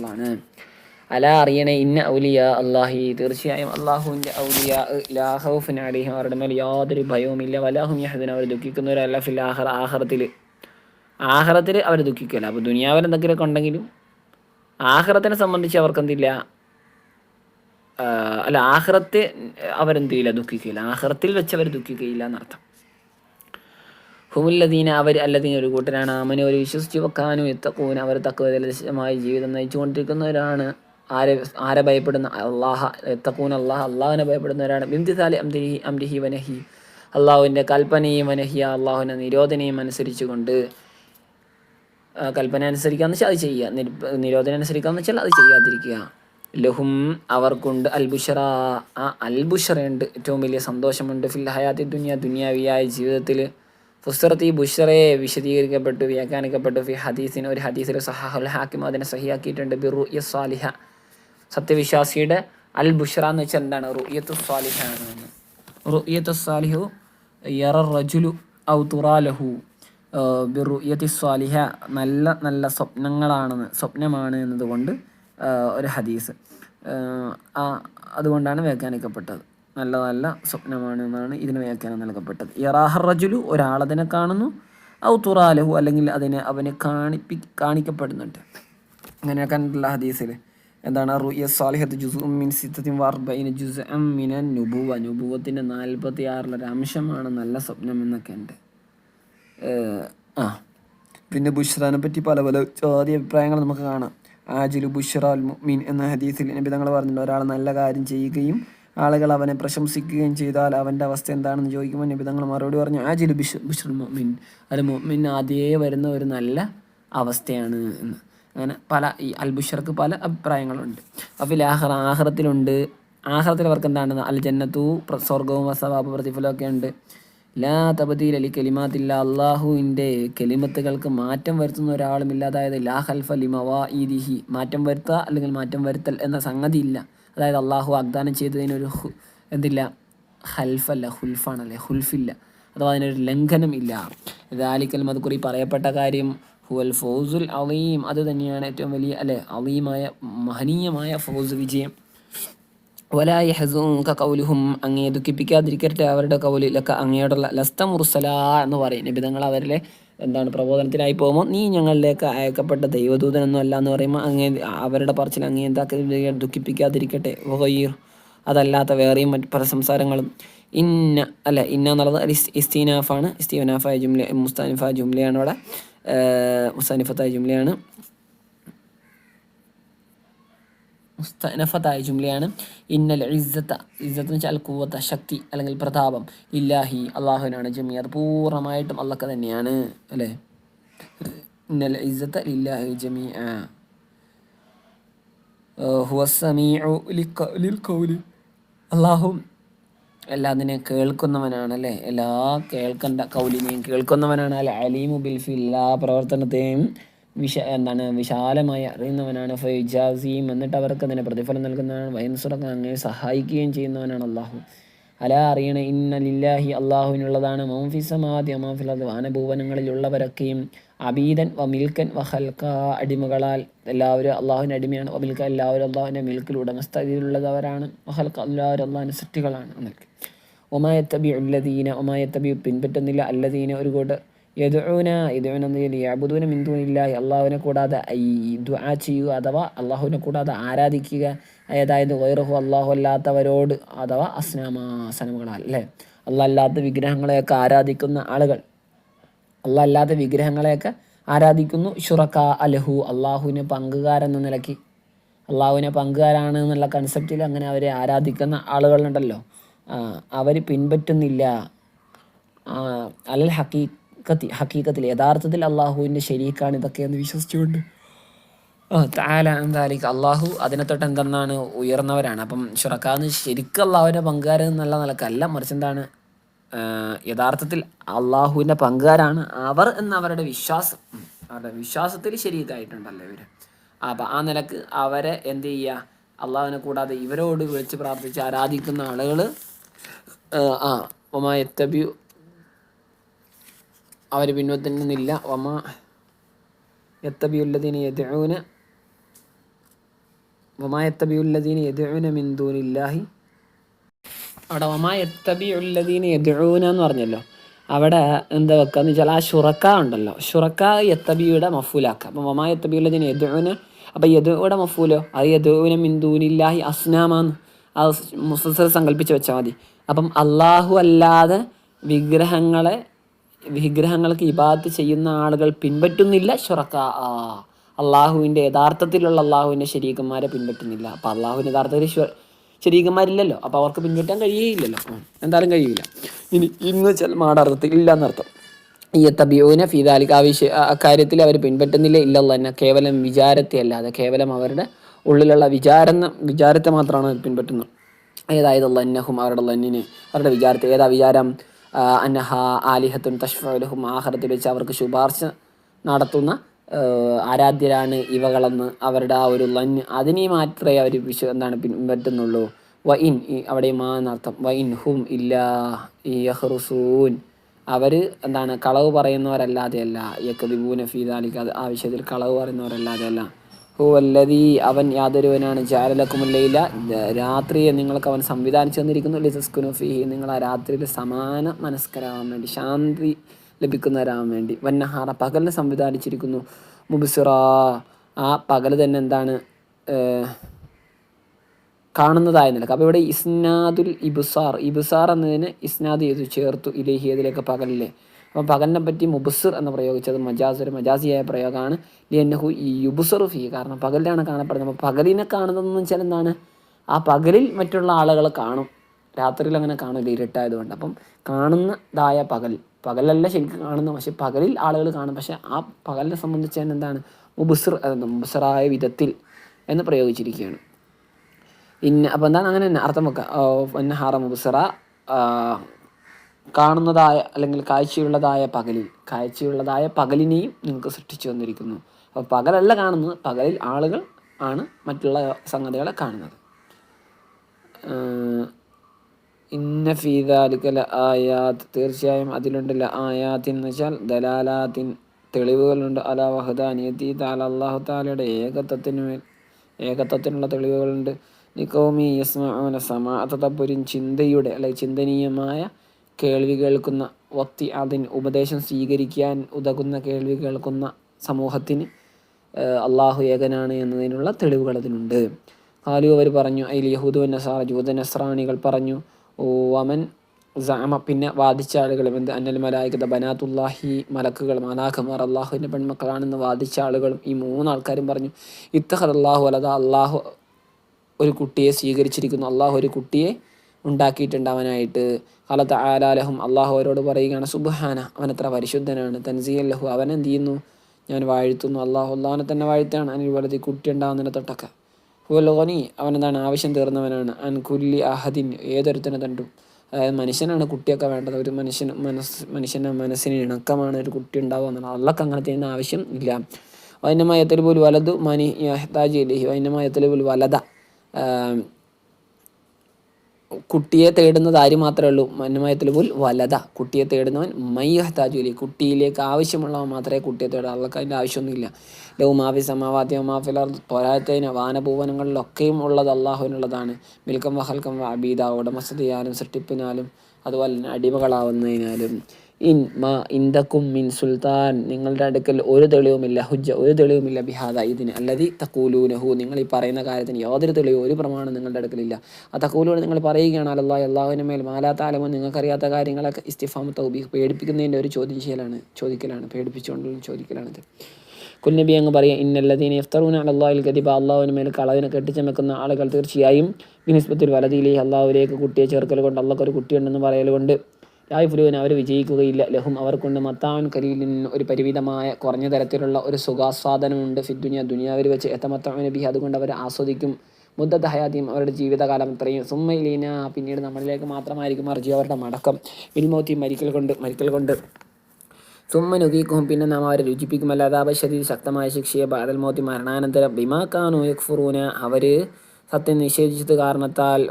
റഹ്മത്തുള്ളാണ് അല അറിയണേ ഇന്ന ഔലിയ അള്ളാഹി തീർച്ചയായും അള്ളാഹുവിന്റെ ഔലിയ ലാഹൌഫിൻ അലിഹിം. അവരുടെ മേൽ യാതൊരു ഭയവുമില്ല. വലാഹും യഹദിൻ. അവർ ദുഃഖിക്കുന്നവരല്ല ഫിൽ ആഹർ ആഹറത്തിൽ. ആഹ്റത്തിൽ അവർ ദുഃഖിക്കില്ല അപ്പോൾ ദുനിയാവിൽ എന്തെങ്കിലുമൊക്കെ ഉണ്ടെങ്കിലും ആഹ്റത്തിനെ സംബന്ധിച്ച് അവർക്ക് എന്തില്ല അല്ല ആഹ്റത്തെ അവരെന്തില്ല ദുഃഖിക്കില്ല ആഹ്റത്തിൽ വെച്ച് അവർ ദുഃഖിക്കുകയില്ല എന്നർത്ഥം. ഹുമുല്ലദീന അവർ അല്ലദീന ഒരു കൂട്ടരാണ്. അമന് ഒരു വിശ്വസിച്ച്. വെക്കാനും എത്തക്കൂന അവർ തക്കവലശമായ ജീവിതം നയിച്ചുകൊണ്ടിരിക്കുന്നവരാണ്. ആരെ ആരെ ഭയപ്പെടുന്ന അള്ളാഹ എത്തക്കൂൻ അള്ളാഹ അള്ളാഹുവിനെ ഭയപ്പെടുന്നവരാണ്. ബിംതിസാലി അംദിഹി അംദിഹി വനഹി. അള്ളാഹുവിന്റെ കൽപ്പനയും വനഹിയ അള്ളാഹുവിന്റെ നിരോധനയും അനുസരിച്ചുകൊണ്ട് കൽപ്പന അനുസരിക്കാന്ന് വെച്ചാൽ അത് ചെയ്യുക. നിര്- നിരോധനം അനുസരിക്കാന്ന് വെച്ചാൽ അത് ചെയ്യാതിരിക്കുക. ലഹും അവർക്കുണ്ട് അൽബുഷറ. ആ അൽബുഷറയുണ്ട്. ഏറ്റവും വലിയ സന്തോഷമുണ്ട്. ഫിൽ ഹയാത്തി ദുനിയ ദുനിയാവിയായ ജീവിതത്തിൽ ഫുസ്റത്ത് ഈ ബുഷറയെ വിശദീകരിക്കപ്പെട്ടു വ്യാഖ്യാനിക്കപ്പെട്ടു. ഫി ഹദീസിന് ഒരു ഹദീസിൽ സഹാഹുൽ ഹാക്കിം അതിനെ സഹിയാക്കിയിട്ടുണ്ട്. ബി ബിറു സ്വാലിഹ. സത്യവിശ്വാസിയുടെ അൽ ബുഷറ എന്ന് വെച്ചാൽ എന്താണ്? റുയത്തു സാലിഹ ആണ് റുയത്തു സ്വാലിഹു യറ റജുലു ഔ തുറാലഹു. ബിറുയത്തി സ്വാലിഹ നല്ല നല്ല സ്വപ്നങ്ങളാണെന്ന് സ്വപ്നമാണ് എന്നതുകൊണ്ട് ഒരു ഹദീസ്. അതുകൊണ്ടാണ് വ്യാഖ്യാനിക്കപ്പെട്ടത്. നല്ല നല്ല സ്വപ്നമാണ് എന്നാണ് ഇതിന് വ്യാഖ്യാനം നൽകപ്പെട്ടത്. യറാഹർ റജുലു ഒരാളതിനെ കാണുന്നു. ഔ തുറാലഹു അല്ലെങ്കിൽ അതിനെ അവനെ കാണിപ്പി കാണിക്കപ്പെടുന്നുണ്ട്. അങ്ങനെ കണ്ടിട്ടുള്ള ഹദീസിൽ എന്താണ്? ജുസു മിൻ സിത്തത്തിൻ അംശമാണ് നല്ല സ്വപ്നം എന്നൊക്കെ ഉണ്ട്. ആ. പിന്നെ ബുഷ്റാനെ പറ്റി പല പല ചോദ്യ അഭിപ്രായങ്ങൾ നമുക്ക് കാണാം. ആജിലു ബുഷ്റ മുഅ്മിൻ എന്ന ഹദീസിൽ നബി തങ്ങൾ പറഞ്ഞിട്ടുണ്ട് ഒരാൾ നല്ല കാര്യം ചെയ്യുകയും ആളുകൾ അവനെ പ്രശംസിക്കുകയും ചെയ്താൽ അവന്റെ അവസ്ഥ എന്താണെന്ന് ചോദിക്കുമ്പോൾ നബി തങ്ങൾ മറുപടി പറഞ്ഞു ആജിലു ബിഷ് ബുഷ്റുൽ മുഅ്മിൻ. അത് മൊമിൻ ആദ്യേ വരുന്ന ഒരു നല്ല അവസ്ഥയാണ് എന്ന്. അങ്ങനെ പല ഈ അൽബുഷർക്ക് പല അഭിപ്രായങ്ങളുണ്ട്. അപ്പോൾ ആഹ്റ ആഹ്റത്തിലുണ്ട്. ആഹ്റത്തിൽ അവർക്ക് എന്താണ്? അൽ ജന്നത്തു സ്വർഗവും വസവാബ് പ്രതിഫലവും ഒക്കെ ഉണ്ട്. ലാ തബദീൽ അലി കലിമാത്തില്ല അള്ളാഹുവിന്റെ കെലിമത്തുകൾക്ക് മാറ്റം വരുത്തുന്ന ഒരാളുമില്ല അതായത് ലാ ഹൽഫ ലിമവാ ഈദിഹി മാറ്റം വരുത്തുക അല്ലെങ്കിൽ മാറ്റം വരുത്തൽ എന്ന സംഗതിയില്ല. അതായത് അള്ളാഹു വാഗ്ദാനം ചെയ്തതിനൊരു എന്തില്ല ഹൽഫല്ല ഹുൽഫാണല്ലേ ഹുൽഫില്ല. അഥവാ അതിനൊരു ലംഘനം ഇല്ല. ദാലിക്കൽ മതുക്കുറി പറയപ്പെട്ട കാര്യം ഹുവൽ ഫൗസുൽ അലീം. അത് തന്നെയാണ് ഏറ്റവും വലിയ അല്ലെ അലീമായ മഹനീയമായ ഫൗസ് വിജയം. വലായ ഹസും കൗലുഹും അങ്ങേ ദുഃഖിപ്പിക്കാതിരിക്കട്ടെ അവരുടെ കൗലിലൊക്കെ അങ്ങയോടുള്ള ലസ്ത മുർസല എന്ന് പറയും. നിബിധങ്ങൾ അവരിലെ എന്താണ് പ്രബോധനത്തിനായി പോകുമ്പോൾ നീ ഞങ്ങളിലേക്ക് അയക്കപ്പെട്ട ദൈവദൂതനൊന്നും അല്ല എന്ന് പറയുമ്പോൾ അങ്ങേ അവരുടെ പറച്ചിൽ അങ്ങേ എന്താക്കി ദുഃഖിപ്പിക്കാതിരിക്കട്ടെ. വഹീർ അതല്ലാത്ത വേറെയും മറ്റ് പല സംസാരങ്ങളും. ഇന്ന അല്ല ഇന്ന എന്നുള്ളത് ഇസ്തീനാഫാണ്. ഇസ്തീനാഫായ ജുംല മുസ്താനിഫ ജുംലയാണ് ഏഹ് മുസ്താനിഫത്തായ ജുംലയാണ്. മുസ്തനഫത്തായ ജുംലയാണ്. ഇന്നൽ ഇസ്സത്ത ഇസ്സത്ത് എന്ന് വെച്ചാൽ കൂവത്ത ശക്തി അല്ലെങ്കിൽ പ്രതാപം. ഇല്ലാഹി അള്ളാഹുവിനാണ് ജമി. അത് പൂർണമായിട്ടും അള്ളക്ക തന്നെയാണ് അല്ലേ? ഇന്നൽ ഇസ്സത്ത ഇല്ലാഹി ജമി. അള്ളാഹു എല്ലാത്തിനെയും കേൾക്കുന്നവനാണ് അല്ലേ? എല്ലാ കേൾക്കേണ്ട കൗലിനെയും കേൾക്കുന്നവനാണ്. അല്ലെ അലീമു ബിൽഫി എല്ലാ പ്രവർത്തനത്തെയും വിശ എന്താണ് വിശാലമായി അറിയുന്നവനാണ്. ഫൈജാസിയും എന്നിട്ട് അവർക്ക് അതിനെ പ്രതിഫലം നൽകുന്നവനാണ്. വയൻസുറക്ക അങ്ങനെ സഹായിക്കുകയും ചെയ്യുന്നവനാണ് അള്ളാഹു അല അറിയണ ഇന്ന ലില്ലാഹി അള്ളാഹുവിനുള്ളതാണ് മൗഫിസമാദ്യ മാഫിലത് വാനഭൂവനങ്ങളിലുള്ളവരൊക്കെയും അബീദൻ വ മിൽക്കൻ വ ഹൽക്ക അടിമകളാൽ എല്ലാവരും അള്ളാഹുവിന്റെ അടിമയാണ്. വ മിൽക്ക എല്ലാവരും അള്ളാഹുവിന്റെ മിൽക്കിൽ ഉടമസ്ഥതയിലുള്ളവരാണ് വ ഹൽക്ക എല്ലാവരും അള്ളാഹിന്റെ സൃഷ്ടികളാണ്. എന്നൊക്കെ ഒമായത്തബി ഉള്ളദീന ഒമായത്തബി പിൻപറ്റുന്നില്ല. അല്ലദീന ഒരു കൂട്ട് യദുന യദുന യാബുദൂന മിന്ദൂനില്ല അള്ളാഹുവിനെ കൂടാതെ ദുആ ചെയ്യുക അഥവാ അള്ളാഹുവിനെ കൂടാതെ ആരാധിക്കുക. അതായത് വൈറഹു അള്ളാഹു അല്ലാത്തവരോട് അഥവാ അസ്നാമാസനമുകളാൽ അല്ലേ? അല്ലാത്ത വിഗ്രഹങ്ങളെയൊക്കെ ആരാധിക്കുന്ന ആളുകൾ. അല്ലാത്ത വിഗ്രഹങ്ങളെയൊക്കെ ആരാധിക്കുന്നു ഷുറക്ക അലഹു അള്ളാഹുവിന് പങ്കുകാരെന്ന നിലയ്ക്ക്. അള്ളാഹുവിനെ പങ്കുകാരാണ് എന്നുള്ള കൺസെപ്റ്റിൽ അങ്ങനെ അവരെ ആരാധിക്കുന്ന ആളുകളുണ്ടല്ലോ. അവർ പിൻപറ്റുന്നില്ല. അൽ അലൽ ഹക്കീക്കത്തി ഹക്കീക്കത്തിൽ യഥാർത്ഥത്തിൽ അള്ളാഹുവിന്റെ ശരീക്കാണ് ഇതൊക്കെ എന്ന് വിശ്വസിച്ചുകൊണ്ട് താല എന്തായാലും അള്ളാഹു അതിനെ തൊട്ട് എന്തെന്നാണ് ഉയർന്നവരാണ്. അപ്പം ഷുറക്കാന്ന് ശരിക്കും അള്ളാഹുവിന്റെ പങ്കുകാരൻ എന്നുള്ള നിലക്കല്ല. മറിച്ച് എന്താണ് യഥാർത്ഥത്തിൽ അള്ളാഹുവിന്റെ പങ്കുകാരാണ് അവർ എന്നവരുടെ വിശ്വാസം. അവരുടെ വിശ്വാസത്തിൽ ശരിയായിട്ടുണ്ടല്ലോ ഇവർ അപ്പം ആ നിലയ്ക്ക് അവരെ എന്ത് ചെയ്യുക അള്ളാഹുവിനെ കൂടാതെ ഇവരോട് വിളിച്ച് പ്രാർത്ഥിച്ച് ആരാധിക്കുന്ന ആളുകൾ ആ ഒമാ എത്തബി അവർ പിൻവത്തുന്നില്ല വമ എത്തബിയുള്ളതിന് എതിഊന വമാ എത്തബിയുള്ളതിന് യദുന മിന്ദൂനില്ലാഹി അവിടെ വമായത്തബിയുല്ലദീന യദുന എന്ന് പറഞ്ഞല്ലോ. അവിടെ എന്താ വെക്കാന്ന് വെച്ചാൽ ആ ഷുറക്ക ഉണ്ടല്ലോ. ഷുറക്ക എത്തബിയുടെ മഫൂലാക്ക. അപ്പം വമായത്തബിയുല്ലദീന യദുന അപ്പം യദുവിടെ മഫൂലോ? അത് യദുവിനെ മിന്ദൂനില്ലാഹി അസ്നാമാന്ന്. ആ മുസസർ സങ്കല്പിച്ച് വെച്ചാൽ മതി. അപ്പം അള്ളാഹു അല്ലാതെ വിഗ്രഹങ്ങളെ വിഗ്രഹങ്ങൾക്ക് ഇബാദത്ത് ചെയ്യുന്ന ആളുകൾ പിൻപറ്റുന്നില്ല ഷുറക്ക ആ അള്ളാഹുവിന്റെ യഥാർത്ഥത്തിലുള്ള അള്ളാഹുവിന്റെ ശരീരന്മാരെ പിൻപറ്റുന്നില്ല. അപ്പം അള്ളാഹുവിന്റെ യഥാർത്ഥത്തിൽ ശരീരന്മാരില്ലല്ലോ അപ്പോൾ അവർക്ക് പിൻപറ്റാൻ കഴിയുകയില്ലല്ലോ. എന്തായാലും കഴിയില്ല. ഇനി ഇന്ന് വെച്ചാൽ മാടാർത്ഥത്തിൽ ഇല്ല എന്നർത്ഥം. ഈ തബിയോന ഫീദാലിക്ക് ആ വിഷയ അക്കാര്യത്തിൽ അവർ പിൻപറ്റുന്നില്ല ഇല്ലല്ല തന്നെ കേവലം വിചാരത്തെ അല്ലാതെ കേവലം അവരുടെ ഉള്ളിലുള്ള വിചാരം വിചാരത്തെ മാത്രമാണ് പിൻപറ്റുന്നത്. ഏതായത് ലന്നഹും അവരുടെ ലന്നിന് അവരുടെ വിചാരത്തെ ഏതാ വിചാരം? അന്നഹ ആലിഹത്തുൻ തഷ്ഫലഹും ആഹാരത്തിൽ വെച്ച് അവർക്ക് ശുപാർശ നടത്തുന്ന ആരാധ്യരാണ് ഇവകളെന്ന് അവരുടെ ആ ഒരു ലഞ്ഞ് അതിനെ മാത്രമേ അവർ വിശ്വ എന്താണ് പിൻപറ്റുന്നുള്ളൂ വ ഇൻ അവിടെ മാ എന്നർത്ഥം. വ ഇൻ ഹും ഇല്ല യഹ്റുസൂൻ. അവർ എന്താണ് കളവ് പറയുന്നവരല്ലാതെയല്ല. യക്കദിബൂന ഫീദാലിക്ക് അത് ആ വിഷയത്തിൽ കളവ് പറയുന്നവരല്ലാതെയല്ല. ഹുവല്ലതി അവൻ യാതൊരുവനാണ്. ജാലലക്കുമുല്ലയില രാത്രിയെ നിങ്ങൾക്ക് അവൻ സംവിധാനിച്ചു തന്നിരിക്കുന്നു. ലിസസ്കുനുഫിഹി നിങ്ങൾ ആ രാത്രിയിൽ സമാന മനസ്കരാവാൻ വേണ്ടി ശാന്തി ലഭിക്കുന്നവരാവാൻ വേണ്ടി. വന്നഹാറ പകലിനെ സംവിധാനിച്ചിരിക്കുന്നു. മുബിസുറ ആ പകൽ തന്നെ എന്താണ് കാണുന്നതായ നിലയ്ക്ക്. അപ്പോൾ ഇവിടെ ഇസ്നാദുൽ ഇബുസാർ ഇബുസാർ എന്നതിന് ഇസ്നാദ് ചെയ്തു ചേർത്തു ഇലേഹിയതിലേക്ക് പകലിലെ അപ്പം പകലിനെ പറ്റി മുബുസിർ എന്ന് പ്രയോഗിച്ചത് മജാസ് ഒരു മജാസിയായ പ്രയോഗമാണ്. ലിയന്നഹു ഈ യുബുസറു ഫീ കാരണം പകലിലാണ് കാണപ്പെടുന്നത്. അപ്പോൾ പകലിനെ കാണുന്നതെന്ന് വെച്ചാൽ എന്താണ്? ആ പകലിൽ മറ്റുള്ള ആളുകൾ കാണും. രാത്രിയിൽ അങ്ങനെ കാണില്ല ഇരുട്ടായതുകൊണ്ട്. അപ്പം കാണുന്നതായ പകൽ. പകലല്ല ശരിക്കും കാണുന്നത് പക്ഷെ പകലിൽ ആളുകൾ കാണും. പക്ഷെ ആ പകലിനെ സംബന്ധിച്ച് തന്നെ എന്താണ്? മുബുസർ മുബുസറായ വിധത്തിൽ എന്ന് പ്രയോഗിച്ചിരിക്കുകയാണ്. ഇന്ന അപ്പോൾ എന്താണ് അങ്ങനെ തന്നെ അർത്ഥം വെക്കുക വന്നഹാറ മുബസറ കാണുന്നതായ അല്ലെങ്കിൽ കാഴ്ചയുള്ളതായ പകലിൽ. കാഴ്ചയുള്ളതായ പകലിനെയും നിങ്ങൾക്ക് സൃഷ്ടിച്ചു വന്നിരിക്കുന്നു അപ്പോൾ പകലല്ല കാണുന്നത് പകലിൽ ആളുകൾ ആണ് മറ്റുള്ള സംഗതികളെ കാണുന്നത്. ഇന്ന ഫീദാലിക്കല ആയാത്ത് തീർച്ചയായും അതിലുണ്ടല്ല ആയാത്തിൻ എന്ന് വെച്ചാൽ ദലാലാത്തിൻ തെളിവുകളുണ്ട്. അല വഹദാനിയത്തി താല അള്ളാഹു താലയുടെ ഏകത്വത്തിന് മേൽ ഏകത്വത്തിനുള്ള തെളിവുകളുണ്ട്. നിക്കോമി യസ്മ യസ്മാന സമാതപുരിൻ ചിന്തയുടെ അല്ലെങ്കിൽ ചിന്തനീയമായ കേൾവി കേൾക്കുന്ന വക്തി അതിന് ഉപദേശം സ്വീകരിക്കാൻ ഉതകുന്ന കേൾവി കേൾക്കുന്ന സമൂഹത്തിന് അള്ളാഹു ഏകനാണ് എന്നതിനുള്ള തെളിവുകൾ അതിനുണ്ട്. കാലു അവർ പറഞ്ഞു അതിൽ യഹൂദു നസാറ ജൂത നസ്രാണികൾ പറഞ്ഞു ഓ അമൻ സാമ പിന്നെ വാദിച്ച ആളുകളും എന്ത്? അന്നൽ മലായികത ബനാത്തുല്ലാഹി മലക്കുകൾ മലാഖമാർ അള്ളാഹുവിന്റെ പെൺമക്കളാണെന്ന് വാദിച്ച ആളുകളും ഈ മൂന്നാൾക്കാരും പറഞ്ഞു ഇത്തഹദ് അള്ളാഹു അലത അള്ളാഹു ഒരു കുട്ടിയെ സ്വീകരിച്ചിരിക്കുന്നു അള്ളാഹു ഒരു കുട്ടിയെ ഉണ്ടാക്കിയിട്ടുണ്ട് അവനായിട്ട് അലത്ത ആലാലഹും അള്ളാഹു അവരോട് പറയുകയാണ് സുബഹാന അവൻ എത്ര പരിശുദ്ധനാണ്. തൻസീൽ ലഹു അവൻ എന്ത് ചെയ്യുന്നു? ഞാൻ വാഴ്ത്തുന്നു. അള്ളാഹു അള്ളാഹുനെ തന്നെ വാഴ്ത്താണ് അനിൽ വലതി കുട്ടി ഉണ്ടാകുന്നതിനെ തൊട്ടൊക്കെ ഹുവലോനി അവൻ എന്താണ്? ആവശ്യം തീർന്നവനാണ്. അൻ കുല്ലി അഹദിൻ ഏതൊരുത്തിനെ തണ്ടും. അതായത് മനുഷ്യനാണ് കുട്ടിയൊക്കെ വേണ്ടത്. ഒരു മനുഷ്യൻ മനസ്സ് മനുഷ്യന്റെ മനസ്സിന് ഇണക്കമാണ് ഒരു കുട്ടി ഉണ്ടാവുക എന്നുള്ളത്. അള്ളക്ക് അങ്ങനെ ചെയ്യുന്ന ആവശ്യം ഇല്ല. വൈനമയത്തിൽ പോലും വലതു മനി യഹ്താജി അലഹി വൈനമയത്തിൽ പോലും വലത കുട്ടിയെ തേടുന്നത് ആര് മാത്രമേ ഉള്ളൂ? മന്മയത്തിൽ പോൽ വലത. കുട്ടിയെ തേടുന്നവൻ മയ്യഹ്താജുലി. കുട്ടിയിലേക്ക് ആവശ്യമുള്ളവൻ മാത്രമേ കുട്ടിയെ തേടാൻ അവൾക്ക് അതിന്റെ ആവശ്യമൊന്നുമില്ല. ലവ് മാഫി സമാവാദ്യ മാഫിലർ പോരാത്തതിന് വാനഭൂവനങ്ങളിലൊക്കെയും ഉള്ളത് അള്ളാഹുവിനുള്ളതാണ്. മിൽക്കം വഹൽക്കം അബീദ. ഉടമസ്ഥതയാലും സൃഷ്ടിപ്പിനാലും അതുപോലെ തന്നെ അടിമകളാവുന്നതിനാലും ഇൻ മാ ഇന്ദക്കും മിൻ സുൽത്താൻ. നിങ്ങളുടെ അടുക്കൽ ഒരു തെളിവുമില്ല. ഹുജ്ജ ഒരു തെളിവുമില്ല. ബിഹാദ ഇതിന് അല്ലതി തക്കൂലൂനഹു നിങ്ങൾ ഈ പറയുന്ന കാര്യത്തിന് യാതൊരു തെളിവും ഒരു പ്രമാണം നിങ്ങളുടെ അടുക്കലില്ല. ആ തക്കൂലോട് നിങ്ങൾ പറയുകയാണ് അല്ലാ അള്ളാഹുവിന് മേൽ മാലാത്താലമോ നിങ്ങൾക്കറിയാത്ത കാര്യങ്ങളൊക്കെ ഇസ്തിഫാമ തൗബി പേടിപ്പിക്കുന്നതിന്റെ ഒരു ചോദ്യം ചെയ്യലാണ് ചോദിക്കലാണ് പേടിപ്പിച്ചുകൊണ്ടുള്ള ചോദിക്കലാണിത് കുൽനബി അങ്ങ് പറയാം ഇന്നല്ലതീന ഇഫ്തറൂന അള്ളാഹുൽ ഗതിബ അള്ളാഹുവിന് മേൽ കളവിനെ കെട്ടിച്ചമക്കുന്ന ആളുകൾ തീർച്ചയായും വിനിസ്ബത്തിൽ വലതിയിലെ അള്ളാഹുലേക്ക് കുട്ടിയെ ചേർക്കൽ കൊണ്ട് അള്ളാഹ് ഒരു കുട്ടിയുണ്ടെന്ന് പറയൽ കൊണ്ട് ലായ്ഫുലുവിന് അവർ വിജയിക്കുകയില്ല. ലഹും അവർക്കൊണ്ട്. മത്താൻ നിന്ന് ഒരു പരിമിതമായ കുറഞ്ഞ തരത്തിലുള്ള ഒരു സുഖാസ്വാദനമുണ്ട് ഫിദ്ദുനിയ ദുനിയാവിൽ വെച്ച് എത്തമത്താൻ ബി അതുകൊണ്ട് അവർ ആസ്വദിക്കും. മുദ്ദത്ത് ഹയാത്തിയും അവരുടെ ജീവിതകാലം ഇത്രയും. സുമ്മയിലീന പിന്നീട് നമ്മളിലേക്ക് മാത്രമായിരിക്കും മറിച്ച് അവരുടെ മടക്കം. വിൽമോത്തി മരിക്കൽ കൊണ്ട് മരിക്കൽ കൊണ്ട്. സുമ്മനുദീക്കും പിന്നെ നാം അവരെ രുചിപ്പിക്കും. അല്ലാതെ ശരീര ശക്തമായ ശിക്ഷയെ ബാദൽ മോത്തി മരണാനന്തരം. ബിമാക്കാനു യക്ഫുറൂന അവർ സത്യം നിഷേധിച്ചത് കാരണത്താൽ